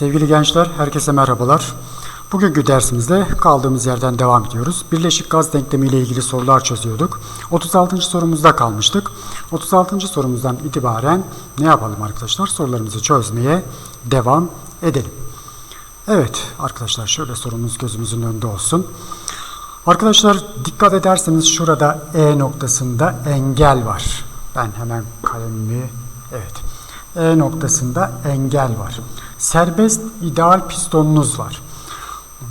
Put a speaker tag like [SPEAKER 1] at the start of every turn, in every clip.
[SPEAKER 1] Sevgili gençler, herkese merhabalar. Bugünkü dersimizde kaldığımız yerden devam ediyoruz. Birleşik gaz denklemi ile ilgili sorular çözüyorduk. 36. sorumuzda kalmıştık. 36. sorumuzdan itibaren ne yapalım arkadaşlar? Sorularımızı çözmeye devam edelim. Evet arkadaşlar şöyle sorumuz gözümüzün önünde olsun. Arkadaşlar dikkat ederseniz şurada E noktasında engel var. Ben hemen kalemimi evet. E noktasında engel var. Serbest ideal pistonunuz var.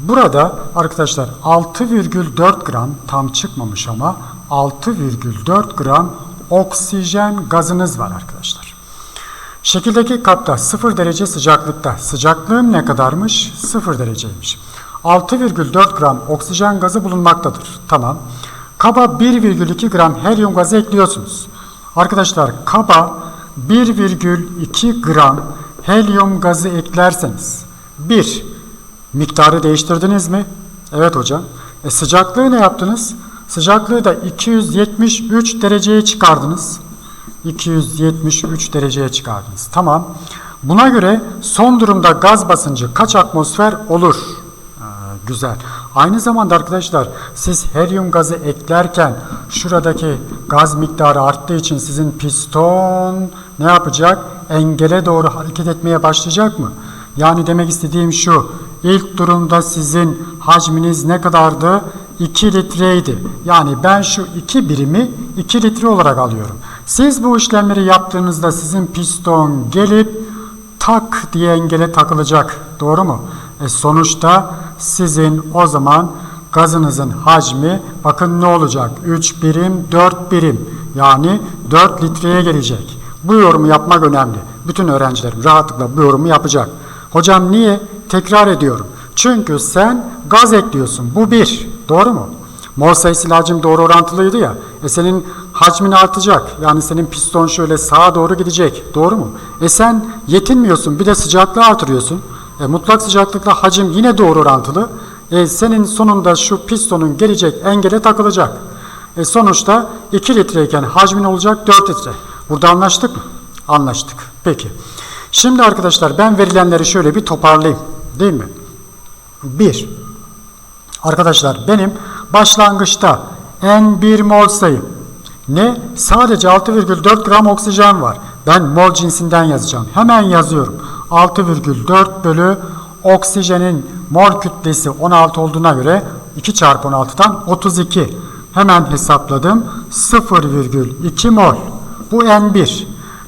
[SPEAKER 1] Burada arkadaşlar 6,4 gram tam çıkmamış ama 6,4 gram oksijen gazınız var arkadaşlar. Şekildeki kapta 0 derece sıcaklıkta. Sıcaklığım ne kadarmış? 0 dereceymiş. 6,4 gram oksijen gazı bulunmaktadır. Tamam. Kaba 1,2 gram helyum gazı ekliyorsunuz. Arkadaşlar kaba 1,2 gram helyum gazı eklerseniz 1. Miktarı değiştirdiniz mi? Evet hocam. E sıcaklığı ne yaptınız? Sıcaklığı da 273 dereceye çıkardınız. 273 dereceye çıkardınız. Tamam. Buna göre son durumda gaz basıncı kaç atmosfer olur? Ee, güzel. Aynı zamanda arkadaşlar siz helyum gazı eklerken şuradaki gaz miktarı arttığı için sizin piston ne yapacak? Engele doğru hareket etmeye başlayacak mı? Yani demek istediğim şu. İlk durumda sizin hacminiz ne kadardı? 2 litreydi. Yani ben şu 2 birimi 2 litre olarak alıyorum. Siz bu işlemleri yaptığınızda sizin piston gelip tak diye engele takılacak. Doğru mu? E sonuçta sizin o zaman gazınızın hacmi bakın ne olacak? 3 birim 4 birim yani 4 litreye gelecek. Bu yorumu yapmak önemli. Bütün öğrencilerim rahatlıkla bu yorumu yapacak. Hocam niye? Tekrar ediyorum. Çünkü sen gaz ekliyorsun. Bu bir. Doğru mu? Mol sayısıyla hacim doğru orantılıydı ya. E senin hacmin artacak. Yani senin piston şöyle sağa doğru gidecek. Doğru mu? E sen yetinmiyorsun. Bir de sıcaklığı artırıyorsun. E mutlak sıcaklıkla hacim yine doğru orantılı. E senin sonunda şu pistonun gelecek engele takılacak. E sonuçta 2 litreyken hacmin olacak 4 litre. Burada anlaştık mı? Anlaştık. Peki. Şimdi arkadaşlar ben verilenleri şöyle bir toparlayayım. Değil mi? 1. Arkadaşlar benim başlangıçta N1 mol sayım ne? Sadece 6,4 gram oksijen var. Ben mol cinsinden yazacağım. Hemen yazıyorum. 6,4 bölü oksijenin mol kütlesi 16 olduğuna göre 2 çarpı 16'dan 32. Hemen hesapladım. 0,2 mol. Bu N1.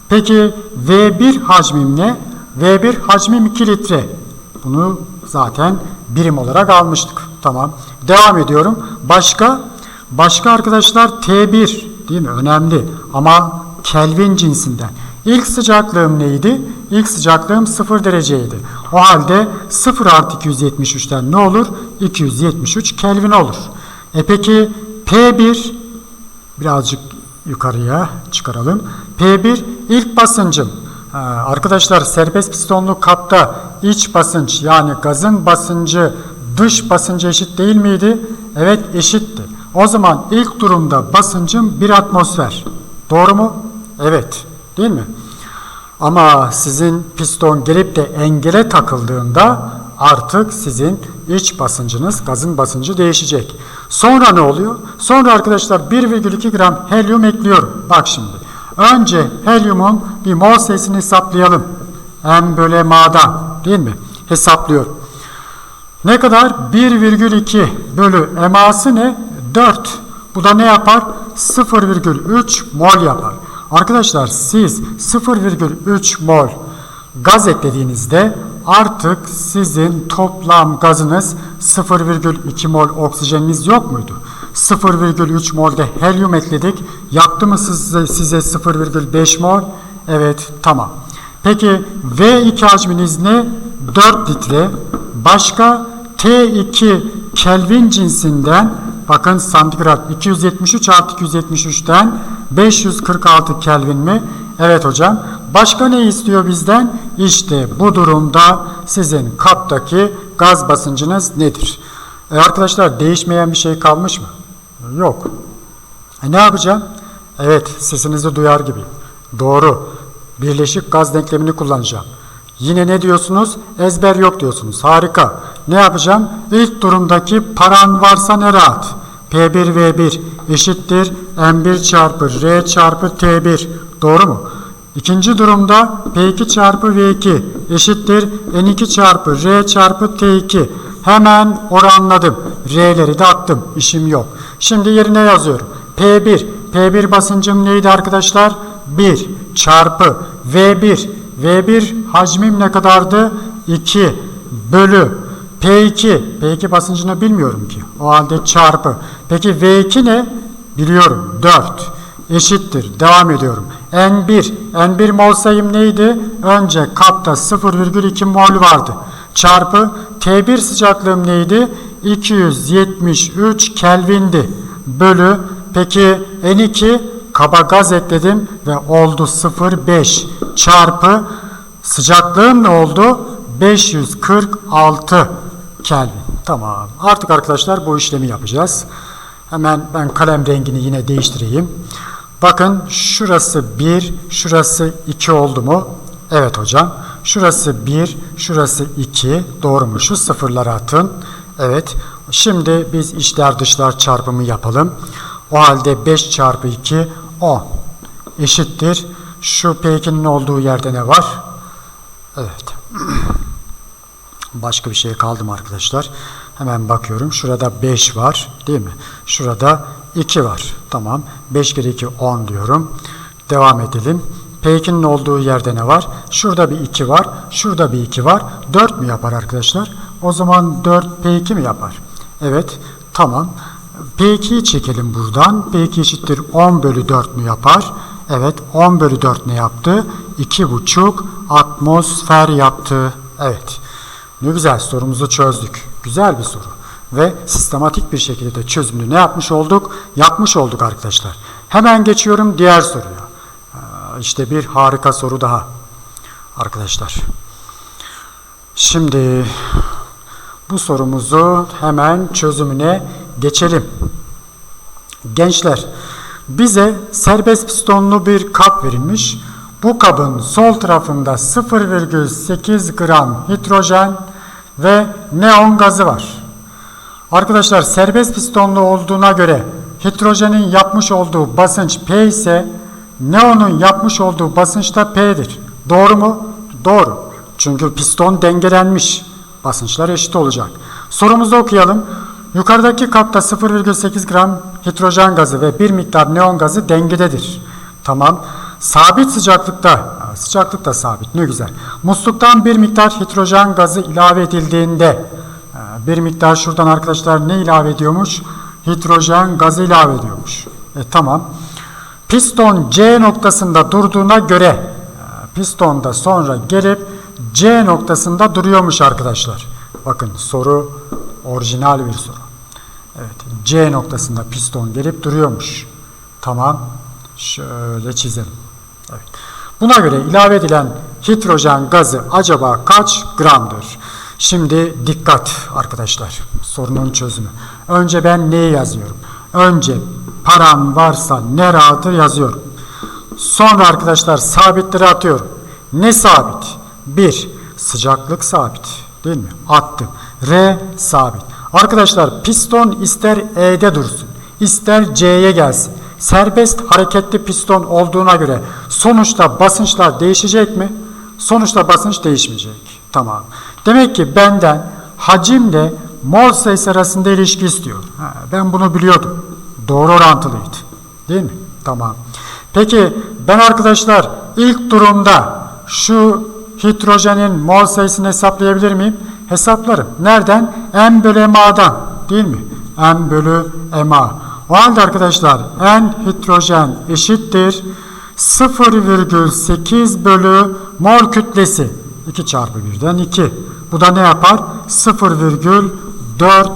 [SPEAKER 1] Peki V1 hacmim ne? V1 hacmim 2 litre. Bunu zaten birim olarak almıştık. Tamam. Devam ediyorum. Başka? Başka arkadaşlar T1 değil mi? Önemli. Ama Kelvin cinsinden. İlk sıcaklığım neydi? İlk sıcaklığım 0 dereceydi. O halde 0 artı 273'ten ne olur? 273 Kelvin olur. E peki P1 birazcık yukarıya çıkaralım. P1 ilk basıncım. Ha, arkadaşlar serbest pistonlu kapta iç basınç yani gazın basıncı dış basıncı eşit değil miydi? Evet eşitti. O zaman ilk durumda basıncım 1 atmosfer. Doğru mu? Evet. Değil mi? Ama sizin piston gelip de engele takıldığında artık sizin iç basıncınız, gazın basıncı değişecek. Sonra ne oluyor? Sonra arkadaşlar 1,2 gram helyum ekliyorum. Bak şimdi. Önce helyumun bir mol sayısını hesaplayalım. M bölü M'dan değil mi? Hesaplıyorum. Ne kadar? 1,2 bölü MA'sı ne? 4. Bu da ne yapar? 0,3 mol yapar. Arkadaşlar siz 0,3 mol gaz eklediğinizde artık sizin toplam gazınız 0,2 mol oksijeniniz yok muydu? 0,3 molde helyum ekledik. Yaptı mı size, size 0,5 mol? Evet tamam. Peki V2 hacminiz ne? 4 litre. Başka T2 Kelvin cinsinden bakın santigrat 273 artı 273'ten 546 Kelvin mi? Evet hocam. Başka ne istiyor bizden? İşte bu durumda sizin kaptaki gaz basıncınız nedir? E arkadaşlar değişmeyen bir şey kalmış mı? Yok. E ne yapacağım? Evet sesinizi duyar gibi. Doğru. Birleşik gaz denklemini kullanacağım. Yine ne diyorsunuz? Ezber yok diyorsunuz. Harika. Ne yapacağım? İlk durumdaki paran varsa ne rahat? P1V1 eşittir M1 çarpı R çarpı T1. Doğru mu? İkinci durumda P2 çarpı V2 eşittir N2 çarpı R çarpı T2. Hemen oranladım. R'leri de attım. İşim yok. Şimdi yerine yazıyorum. P1. P1 basıncım neydi arkadaşlar? 1 çarpı V1. V1 hacmim ne kadardı? 2 bölü P2. P2 basıncını bilmiyorum ki. O halde çarpı. Peki V2 ne? Biliyorum. 4 eşittir. Devam ediyorum. N1. N1 mol sayım neydi? Önce kapta 0,2 mol vardı. Çarpı T1 sıcaklığım neydi? 273 Kelvin'di. Bölü peki N2 kaba gaz ekledim ve oldu 0,5 çarpı sıcaklığım ne oldu? 546 Kelvin. Tamam. Artık arkadaşlar bu işlemi yapacağız. Hemen ben kalem rengini yine değiştireyim. Bakın şurası 1, şurası 2 oldu mu? Evet hocam. Şurası 1, şurası 2. Doğru mu? Şu sıfırları atın. Evet. Şimdi biz içler dışlar çarpımı yapalım. O halde 5 çarpı 2 10 eşittir. Şu P2'nin olduğu yerde ne var? Evet. Başka bir şey kaldı mı arkadaşlar? Hemen bakıyorum. Şurada 5 var değil mi? Şurada 2 var. Tamam. 5 kere 2 10 diyorum. Devam edelim. P2'nin olduğu yerde ne var? Şurada bir 2 var. Şurada bir 2 var. 4 mü yapar arkadaşlar? O zaman 4 P2 mi yapar? Evet. Tamam. P2'yi çekelim buradan. P2 eşittir 10 bölü 4 mü yapar? Evet. 10 bölü 4 ne yaptı? 2,5 atmosfer yaptı. Evet. Ne güzel sorumuzu çözdük. Güzel bir soru. Ve sistematik bir şekilde de çözümünü ne yapmış olduk? Yapmış olduk arkadaşlar. Hemen geçiyorum diğer soruya. İşte bir harika soru daha. Arkadaşlar. Şimdi bu sorumuzu hemen çözümüne geçelim. Gençler bize serbest pistonlu bir kap verilmiş. Bu kabın sol tarafında 0,8 gram hidrojen ve neon gazı var. Arkadaşlar serbest pistonlu olduğuna göre hidrojenin yapmış olduğu basınç P ise neonun yapmış olduğu basınç da P'dir. Doğru mu? Doğru. Çünkü piston dengelenmiş. Basınçlar eşit olacak. Sorumuzu okuyalım. Yukarıdaki kapta 0,8 gram hidrojen gazı ve bir miktar neon gazı dengededir. Tamam. Sabit sıcaklıkta, sıcaklık da sabit ne güzel. Musluktan bir miktar hidrojen gazı ilave edildiğinde, bir miktar şuradan arkadaşlar ne ilave ediyormuş? Hidrojen gazı ilave ediyormuş. E, tamam. Piston C noktasında durduğuna göre, pistonda sonra gelip C noktasında duruyormuş arkadaşlar. Bakın soru orijinal bir soru. Evet, C noktasında piston gelip duruyormuş. Tamam. Şöyle çizelim. Evet. Buna göre ilave edilen hidrojen gazı acaba kaç gramdır? Şimdi dikkat arkadaşlar. Sorunun çözümü. Önce ben neyi yazıyorum? Önce param varsa ne rahatı yazıyorum. Sonra arkadaşlar sabitleri atıyorum. Ne sabit? 1. Sıcaklık sabit. Değil mi? Attım. R sabit. Arkadaşlar piston ister E'de dursun, ister C'ye gelsin. Serbest hareketli piston olduğuna göre sonuçta basınçlar değişecek mi? Sonuçta basınç değişmeyecek. Tamam. Demek ki benden hacimle mol sayısı arasında ilişki istiyor. Ha, ben bunu biliyordum. Doğru orantılıydı. Değil mi? Tamam. Peki ben arkadaşlar ilk durumda şu hidrojenin mol sayısını hesaplayabilir miyim? Hesaplarım. Nereden? M bölü MA'dan. Değil mi? M bölü MA. O halde arkadaşlar N hidrojen eşittir 0,8 bölü mol kütlesi. 2 çarpı 1'den 2. Bu da ne yapar? 0,4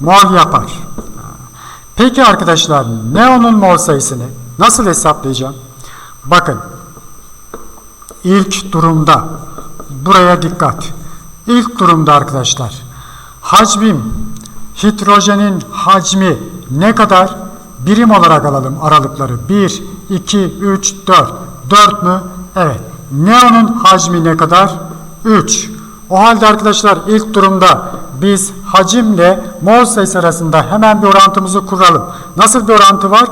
[SPEAKER 1] mol yapar. Peki arkadaşlar neonun mol sayısını nasıl hesaplayacağım? Bakın ilk durumda buraya dikkat. İlk durumda arkadaşlar hacmim hidrojenin hacmi ne kadar? Birim olarak alalım aralıkları. 1, 2, 3, 4. 4 mü? Evet. Neonun hacmi ne kadar? 3. O halde arkadaşlar ilk durumda biz hacimle mol sayısı arasında hemen bir orantımızı kuralım. Nasıl bir orantı var?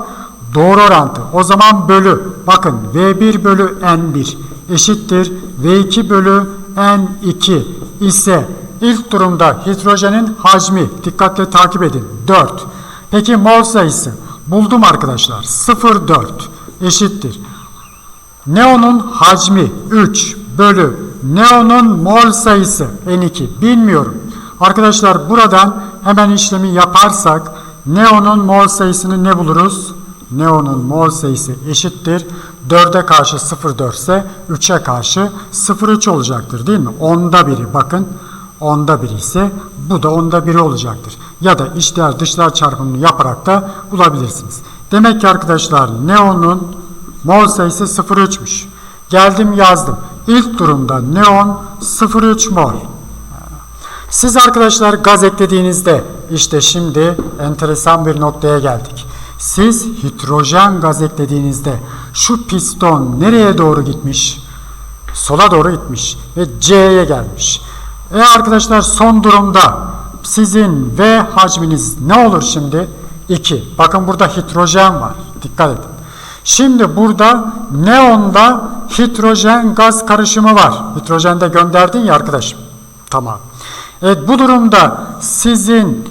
[SPEAKER 1] Doğru orantı. O zaman bölü. Bakın V1 bölü N1 eşittir V2 bölü N2 ise ilk durumda hidrojenin hacmi dikkatle takip edin 4. Peki mol sayısı buldum arkadaşlar 0,4 eşittir. Neonun hacmi 3 bölü neonun mol sayısı N2 bilmiyorum. Arkadaşlar buradan hemen işlemi yaparsak neonun mol sayısını ne buluruz? Neonun mol sayısı eşittir. 4'e karşı 0,4 ise 3'e karşı 0,3 olacaktır değil mi? Onda biri bakın. Onda biri ise bu da onda biri olacaktır. Ya da içler dışlar çarpımını yaparak da bulabilirsiniz. Demek ki arkadaşlar neonun mol sayısı 0,3'müş. Geldim yazdım. İlk durumda neon 0,3 mol. Siz arkadaşlar gaz eklediğinizde işte şimdi enteresan bir noktaya geldik. Siz hidrojen gaz eklediğinizde şu piston nereye doğru gitmiş? Sola doğru gitmiş ve C'ye gelmiş. E arkadaşlar son durumda sizin V hacminiz ne olur şimdi? 2. Bakın burada hidrojen var. Dikkat edin. Şimdi burada neonda hidrojen gaz karışımı var. Hidrojen de gönderdin ya arkadaşım. Tamam. Evet bu durumda sizin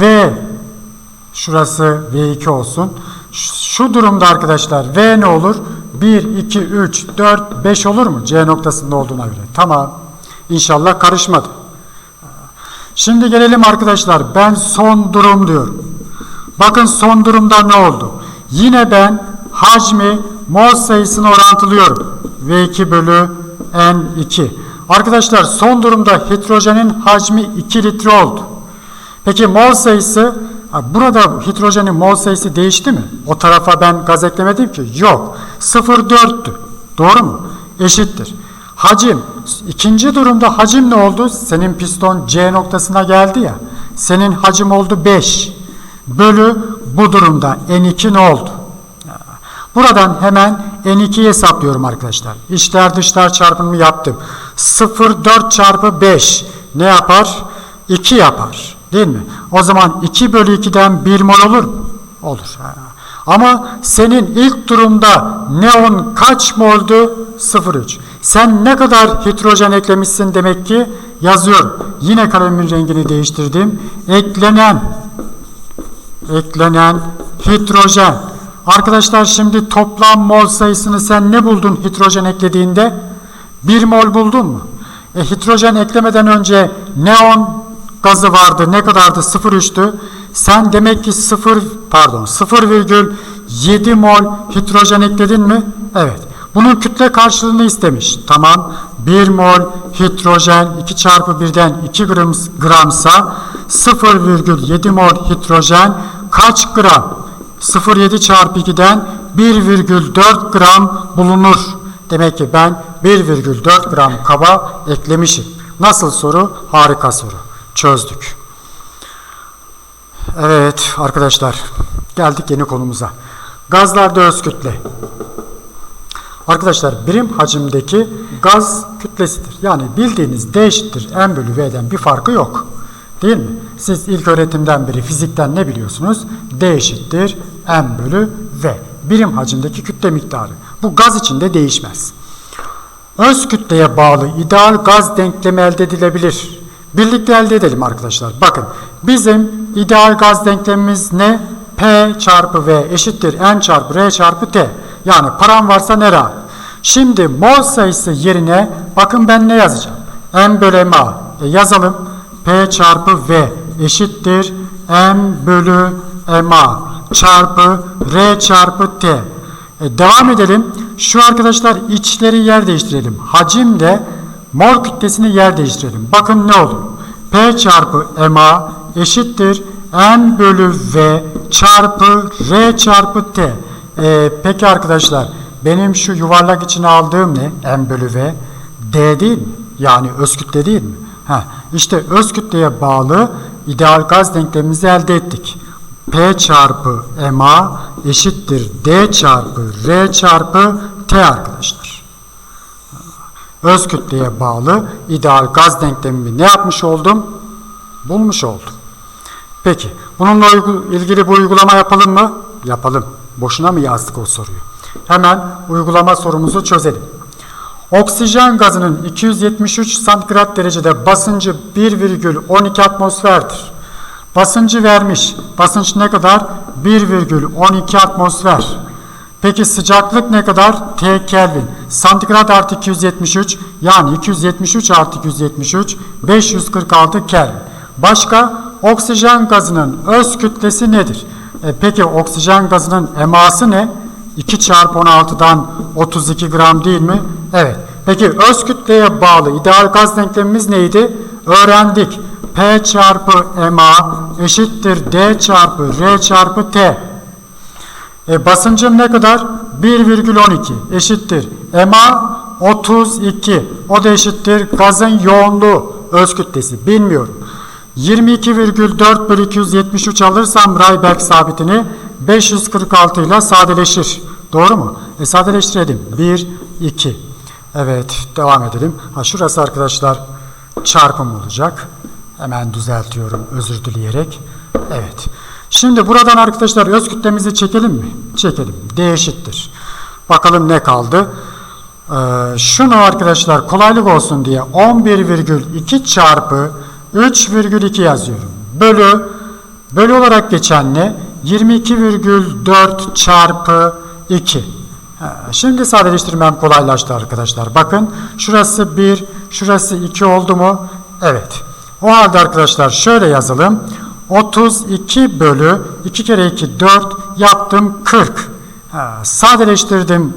[SPEAKER 1] V şurası V2 olsun. Şu durumda arkadaşlar V ne olur? 1, 2, 3, 4, 5 olur mu? C noktasında olduğuna göre. Tamam. İnşallah karışmadı. Şimdi gelelim arkadaşlar. Ben son durum diyorum. Bakın son durumda ne oldu? Yine ben hacmi mol sayısını orantılıyorum. V2 bölü N2. Arkadaşlar son durumda hidrojenin hacmi 2 litre oldu. Peki mol sayısı burada hidrojenin mol sayısı değişti mi? O tarafa ben gaz eklemedim ki. Yok. 0,4'tü. Doğru mu? Eşittir. Hacim. ikinci durumda hacim ne oldu? Senin piston C noktasına geldi ya. Senin hacim oldu 5. Bölü bu durumda N2 ne oldu? Buradan hemen N2'yi hesaplıyorum arkadaşlar. İçler dışlar çarpımı yaptım. 0,4 çarpı 5 ne yapar? 2 yapar. Değil mi? O zaman 2 bölü 2'den 1 mol olur mu? Olur. Ama senin ilk durumda neon kaç moldu? 0,3. Sen ne kadar hidrojen eklemişsin demek ki yazıyorum. Yine kalemin rengini değiştirdim. Eklenen eklenen hidrojen Arkadaşlar şimdi toplam mol sayısını sen ne buldun hidrojen eklediğinde? 1 mol buldun mu? E, hidrojen eklemeden önce neon gazı vardı. Ne kadardı? 0,3'tü. Sen demek ki 0 pardon 0,7 mol hidrojen ekledin mi? Evet. Bunun kütle karşılığını istemiş. Tamam. 1 mol hidrojen 2 çarpı 1'den 2 gram, gramsa 0,7 mol hidrojen kaç gram? 0,7 çarpı 2'den 1,4 gram bulunur. Demek ki ben 1,4 gram kaba eklemişim. Nasıl soru? Harika soru. Çözdük. Evet arkadaşlar geldik yeni konumuza. Gazlarda öz kütle. Arkadaşlar birim hacimdeki gaz kütlesidir. Yani bildiğiniz D eşittir M bölü V'den bir farkı yok. Değil mi? Siz ilk öğretimden beri fizikten ne biliyorsunuz? D eşittir M bölü V. Birim hacimdeki kütle miktarı. Bu gaz içinde değişmez. Öz kütleye bağlı ideal gaz denklemi elde edilebilir. Birlikte elde edelim arkadaşlar. Bakın bizim ideal gaz denklemimiz ne? P çarpı V eşittir N çarpı R çarpı T. Yani param varsa ne rahat. Şimdi mol sayısı yerine bakın ben ne yazacağım? M bölü M E yazalım. P çarpı V eşittir M bölü MA çarpı R çarpı T. E, devam edelim. Şu arkadaşlar içleri yer değiştirelim. Hacimle mol kütlesini yer değiştirelim. Bakın ne olur? P çarpı MA eşittir M bölü V çarpı R çarpı T. E, peki arkadaşlar benim şu yuvarlak içine aldığım ne? M bölü V. D değil mi? Yani öz kütle değil mi? Heh, işte öz kütleye bağlı ideal gaz denklemimizi elde ettik. P çarpı MA eşittir D çarpı R çarpı T arkadaşlar. öz kütleye bağlı ideal gaz denklemimi ne yapmış oldum? Bulmuş oldum. Peki bununla ilgili bu uygulama yapalım mı? Yapalım. Boşuna mı yazdık o soruyu? Hemen uygulama sorumuzu çözelim. Oksijen gazının 273 santigrat derecede basıncı 1,12 atmosferdir. Basıncı vermiş. Basınç ne kadar? 1,12 atmosfer. Peki sıcaklık ne kadar? T Kelvin. Santigrat artı 273 yani 273 artı 273 546 Kelvin. Başka oksijen gazının öz kütlesi nedir? E, peki oksijen gazının eması ne? 2 çarpı 16'dan 32 gram değil mi? Evet. Peki öz kütleye bağlı ideal gaz denklemimiz neydi? Öğrendik. P çarpı MA eşittir D çarpı R çarpı T. E, basıncım ne kadar? 1,12 eşittir. MA 32. O da eşittir gazın yoğunluğu öz kütlesi. Bilmiyorum. 22,4 bölü 273 alırsam Rayberg sabitini 546 ile sadeleşir. Doğru mu? E sadeleştirelim. 1, 2. Evet devam edelim. Ha, şurası arkadaşlar çarpım olacak. Hemen düzeltiyorum özür dileyerek. Evet. Şimdi buradan arkadaşlar öz kütlemizi çekelim mi? Çekelim. D eşittir. Bakalım ne kaldı? Ee, şunu arkadaşlar kolaylık olsun diye 11,2 çarpı 3,2 yazıyorum. Bölü bölü olarak geçen ne? 22,4 çarpı 2. Ha, Şimdi sadeleştirmem kolaylaştı arkadaşlar. Bakın şurası 1, şurası 2 oldu mu? Evet. O halde arkadaşlar şöyle yazalım. 32 bölü 2 kere 2 4 yaptım 40. Ha, sadeleştirdim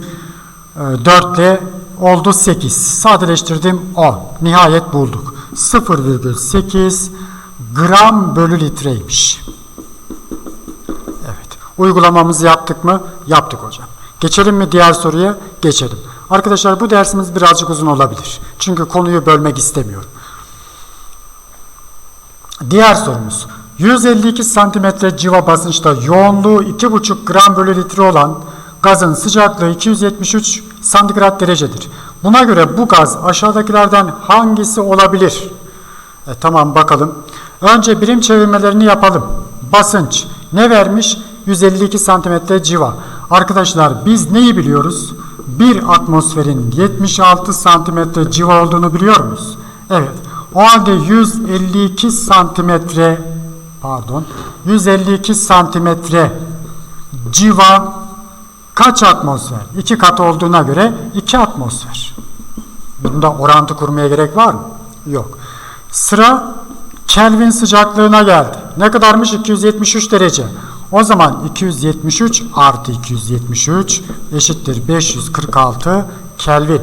[SPEAKER 1] 4 ile oldu 8. Sadeleştirdim 10. Nihayet bulduk. 0,8 gram bölü litreymiş. Uygulamamızı yaptık mı? Yaptık hocam. Geçelim mi diğer soruya? Geçelim. Arkadaşlar bu dersimiz birazcık uzun olabilir. Çünkü konuyu bölmek istemiyorum. Diğer sorumuz. 152 santimetre civa basınçta yoğunluğu 2,5 gram bölü litre olan gazın sıcaklığı 273 santigrat derecedir. Buna göre bu gaz aşağıdakilerden hangisi olabilir? E, tamam bakalım. Önce birim çevirmelerini yapalım. Basınç ne vermiş? 152 santimetre civa. Arkadaşlar biz neyi biliyoruz? Bir atmosferin 76 santimetre civa olduğunu biliyor muyuz? Evet. O halde 152 santimetre pardon 152 santimetre civa kaç atmosfer? İki kat olduğuna göre iki atmosfer. Bunda orantı kurmaya gerek var mı? Yok. Sıra Kelvin sıcaklığına geldi. Ne kadarmış? 273 derece. O zaman 273 artı 273 eşittir 546 Kelvin.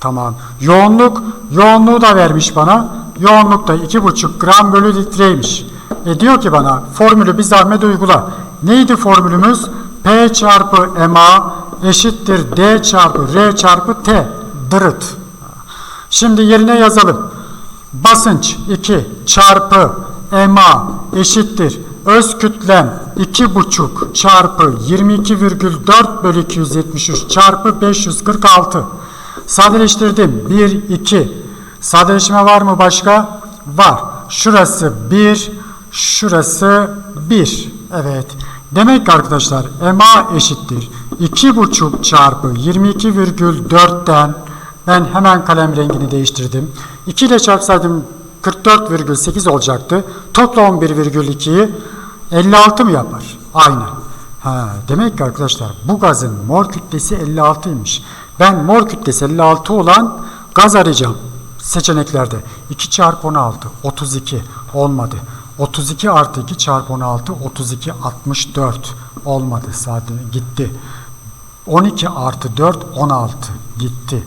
[SPEAKER 1] Tamam. Yoğunluk, yoğunluğu da vermiş bana. Yoğunluk da 2,5 gram bölü litreymiş. E diyor ki bana formülü bir zahmet uygula. Neydi formülümüz? P çarpı MA eşittir D çarpı R çarpı T. Dırıt. Şimdi yerine yazalım. Basınç 2 çarpı MA eşittir. Öz kütlem 2,5 çarpı 22,4 bölü 273 çarpı 546. Sadeleştirdim. 1, 2. Sadeleşme var mı başka? Var. Şurası 1, şurası 1. Evet. Demek ki arkadaşlar MA eşittir. 2,5 çarpı 22,4'ten ben hemen kalem rengini değiştirdim. 2 ile çarpsaydım 44,8 olacaktı. Topla 11,2'yi 56 mı yapar? Aynen. Ha, demek ki arkadaşlar bu gazın mol kütlesi 56'ymış. Ben mol kütlesi 56 olan gaz arayacağım seçeneklerde. 2 çarpı 16 32 olmadı. 32 artı 2 çarpı 16 32 64 olmadı. Zaten gitti. 12 artı 4 16 gitti.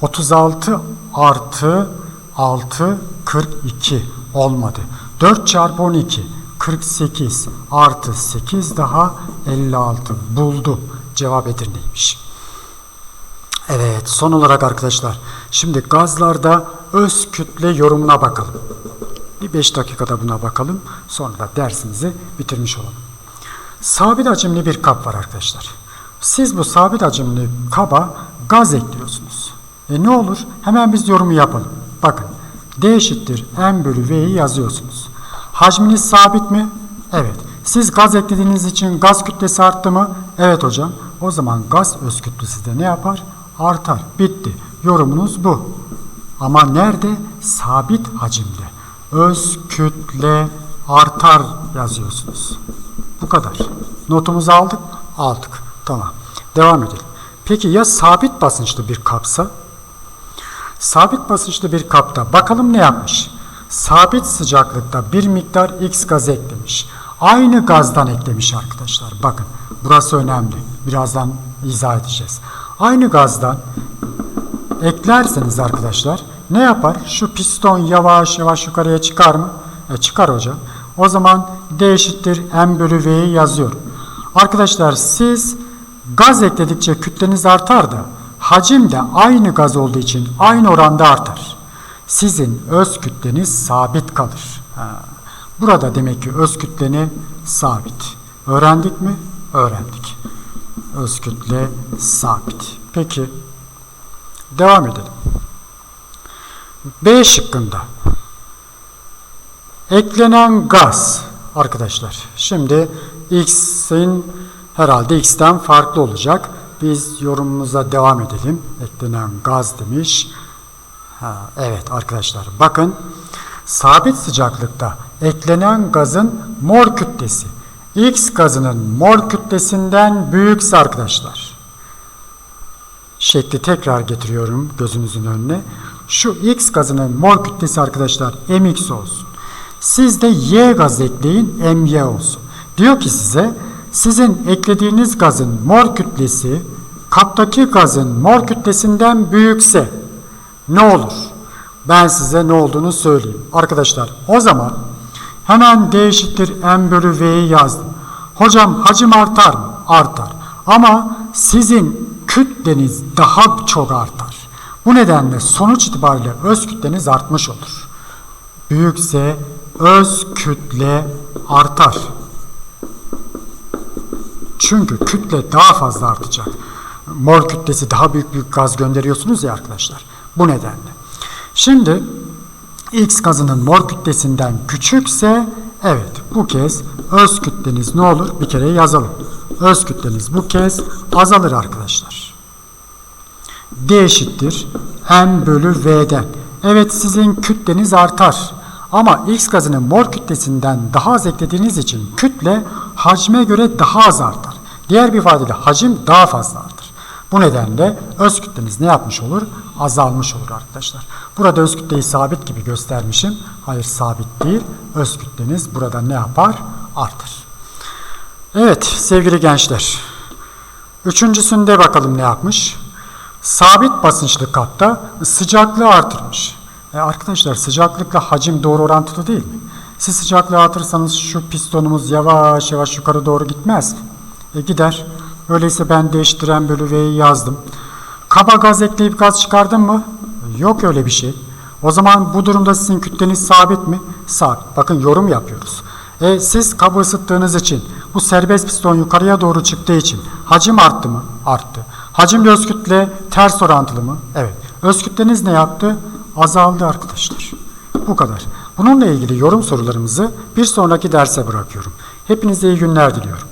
[SPEAKER 1] 36 artı 6 42 olmadı. 4 çarpı 12 48 artı 8 daha 56 buldum. Cevap Edirne'ymiş. Evet son olarak arkadaşlar şimdi gazlarda öz kütle yorumuna bakalım. Bir 5 dakikada buna bakalım. Sonra da dersimizi bitirmiş olalım. Sabit hacimli bir kap var arkadaşlar. Siz bu sabit hacimli kaba gaz ekliyorsunuz. E ne olur? Hemen biz yorumu yapalım. Bakın. D eşittir M bölü V'yi yazıyorsunuz. Hacminiz sabit mi? Evet. Siz gaz eklediğiniz için gaz kütlesi arttı mı? Evet hocam. O zaman gaz öz kütlesi de ne yapar? Artar. Bitti. Yorumunuz bu. Ama nerede? Sabit hacimde. Öz kütle artar yazıyorsunuz. Bu kadar. Notumuzu aldık? Aldık. Tamam. Devam edelim. Peki ya sabit basınçlı bir kapsa? Sabit basınçlı bir kapta bakalım ne yapmış? Sabit sıcaklıkta bir miktar X gaz eklemiş. Aynı gazdan eklemiş arkadaşlar. Bakın burası önemli. Birazdan izah edeceğiz. Aynı gazdan eklerseniz arkadaşlar ne yapar? Şu piston yavaş yavaş yukarıya çıkar mı? E çıkar hocam. O zaman D eşittir M bölü V'yi yazıyorum. Arkadaşlar siz gaz ekledikçe kütleniz artar da hacim de aynı gaz olduğu için aynı oranda artar. Sizin öz kütleniz sabit kalır. Burada demek ki öz kütleni sabit. Öğrendik mi? Öğrendik. Öz kütle sabit. Peki devam edelim. B şıkkında eklenen gaz arkadaşlar. Şimdi X'in herhalde X'ten farklı olacak. Biz yorumumuza devam edelim. Eklenen gaz demiş. Ha, evet arkadaşlar bakın sabit sıcaklıkta eklenen gazın mol kütlesi X gazının mol kütlesinden büyükse arkadaşlar şekli tekrar getiriyorum gözünüzün önüne. Şu X gazının mol kütlesi arkadaşlar MX olsun. Siz de Y gaz ekleyin MY olsun. Diyor ki size sizin eklediğiniz gazın mol kütlesi kaptaki gazın mol kütlesinden büyükse ne olur? Ben size ne olduğunu söyleyeyim. Arkadaşlar o zaman hemen D eşittir M bölü V'yi yazdım. Hocam hacim artar mı? Artar. Ama sizin kütleniz daha çok artar. Bu nedenle sonuç itibariyle öz kütleniz artmış olur. Büyükse öz kütle artar. Çünkü kütle daha fazla artacak. Mol kütlesi daha büyük büyük gaz gönderiyorsunuz ya arkadaşlar. Bu nedenle. Şimdi X gazının mol kütlesinden küçükse evet bu kez öz kütleniz ne olur? Bir kere yazalım. Öz kütleniz bu kez azalır arkadaşlar. D eşittir M bölü V'den. Evet sizin kütleniz artar. Ama X gazının mol kütlesinden daha az eklediğiniz için kütle hacme göre daha az artar. Diğer bir ifadeyle hacim daha fazla artar. Bu nedenle öz kütleniz ne yapmış olur? Azalmış olur arkadaşlar. Burada öz kütleyi sabit gibi göstermişim. Hayır sabit değil. Öz kütleniz burada ne yapar? Artar. Evet sevgili gençler. Üçüncüsünde bakalım ne yapmış? Sabit basınçlı kapta sıcaklığı artırmış. E arkadaşlar sıcaklıkla hacim doğru orantılı değil mi? Siz sıcaklığı artırırsanız şu pistonumuz yavaş yavaş yukarı doğru gitmez mi? E gider. Öyleyse ben değiştiren bölü V'yi yazdım. Kaba gaz ekleyip gaz çıkardın mı? Yok öyle bir şey. O zaman bu durumda sizin kütleniz sabit mi? Sabit. Bakın yorum yapıyoruz. E, siz kabı ısıttığınız için bu serbest piston yukarıya doğru çıktığı için hacim arttı mı? Arttı. Hacimle öz kütle ters orantılı mı? Evet. Öz kütleniz ne yaptı? Azaldı arkadaşlar. Bu kadar. Bununla ilgili yorum sorularımızı bir sonraki derse bırakıyorum. Hepinize iyi günler diliyorum.